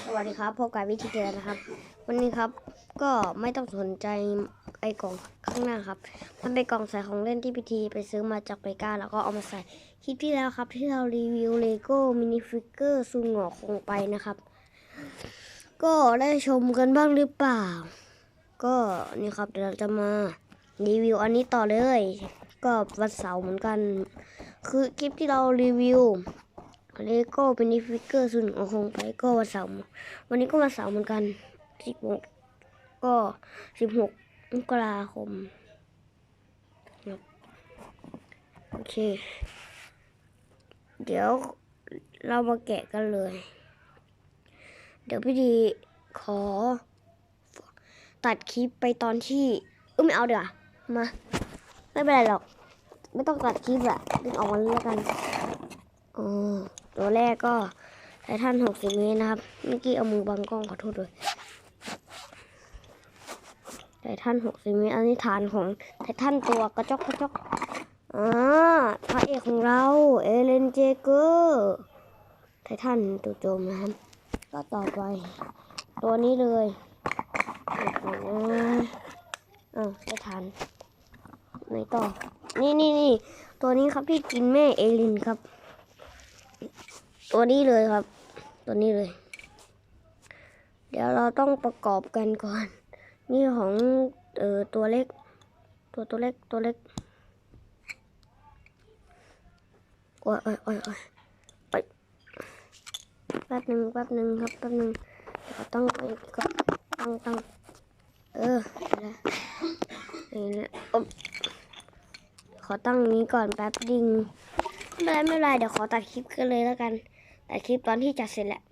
สวัสดีครับพบกับวิธีเจอนะครับ วันนี้ครับก็ไม่ต้องสนใจไอ้กล่องข้างหน้าครับ มันเป็นกล่องใส่ของเล่นที่พิธีไปซื้อมาจากเบกาแล้วก็เอามาใส่คลิปที่แล้วครับ ที่เรารีวิวเลโก้มินิฟิกเกอร์ซูงหงอคงไปนะครับ ก็ได้ชมกันบ้างหรือเปล่า ก็นี่ครับเดี๋ยวเราจะมารีวิวอันนี้ต่อเลย ก็วันเสาร์เหมือนกัน คือคลิปที่เรารีวิว เลโก้เป็นนิฟิกเกอร์สุนของคงไปก็วันเสาร์วันนี้ก็วันเสาร์เหมือนกันสิบหกก็สิบหกมกราคมโอเค เดี๋ยวเรามาแกะกันเลย เดี๋ยวพี่ดีขอ ตัดคลิปไปตอนที่เออไม่เอาเดี๋ยวมา ไม่เป็นไรหรอก ไม่ต้องตัดคลิปอะดึงออกมาเลยแล้วกัน อ๋อ ตัวแรกก็ไททันหกสิบเมตรนะครับ เมื่อกี้เอามือบังกล้องขอโทษด้วยไททันหกสิบเมตรอันนี้ฐานของไททันตัวกระจกกระจกอ่าพระเอกของเรา เอเลนเจเกอร์ไททันตัวโจมนะครับ ก็ต่อไป ตัวนี้เลยอ้โหอ้าไททันไหนต่อ นี่นี่นี่ตัวนี้ครับที่กินแม่เอลินครับ ตัวนี้เลยครับ ตัวนี้เลย เดี๋ยวเราต้องประกอบกันก่อน นี่ของเออตัวเล็ก ตัวตัวเล็กตัวเล็กโอ้ยโอ้ยโอ้ยโอ้ยโอ้ยแป๊บหนึ่งแป๊บหนึ่งครับแป๊บหนึ่งเดี๋ยวตั้งไปก่อนตั้งตั้งเออนะนี่นะอ๊บขอตั้งนี้ก่อนแป๊บดิง ไม่เป็นไรไม่เป็นไรเดี๋ยวขอตัดคลิปกันเลยแล้วกัน ตัดคลิปตอนที่จัดเสร็จแล้ว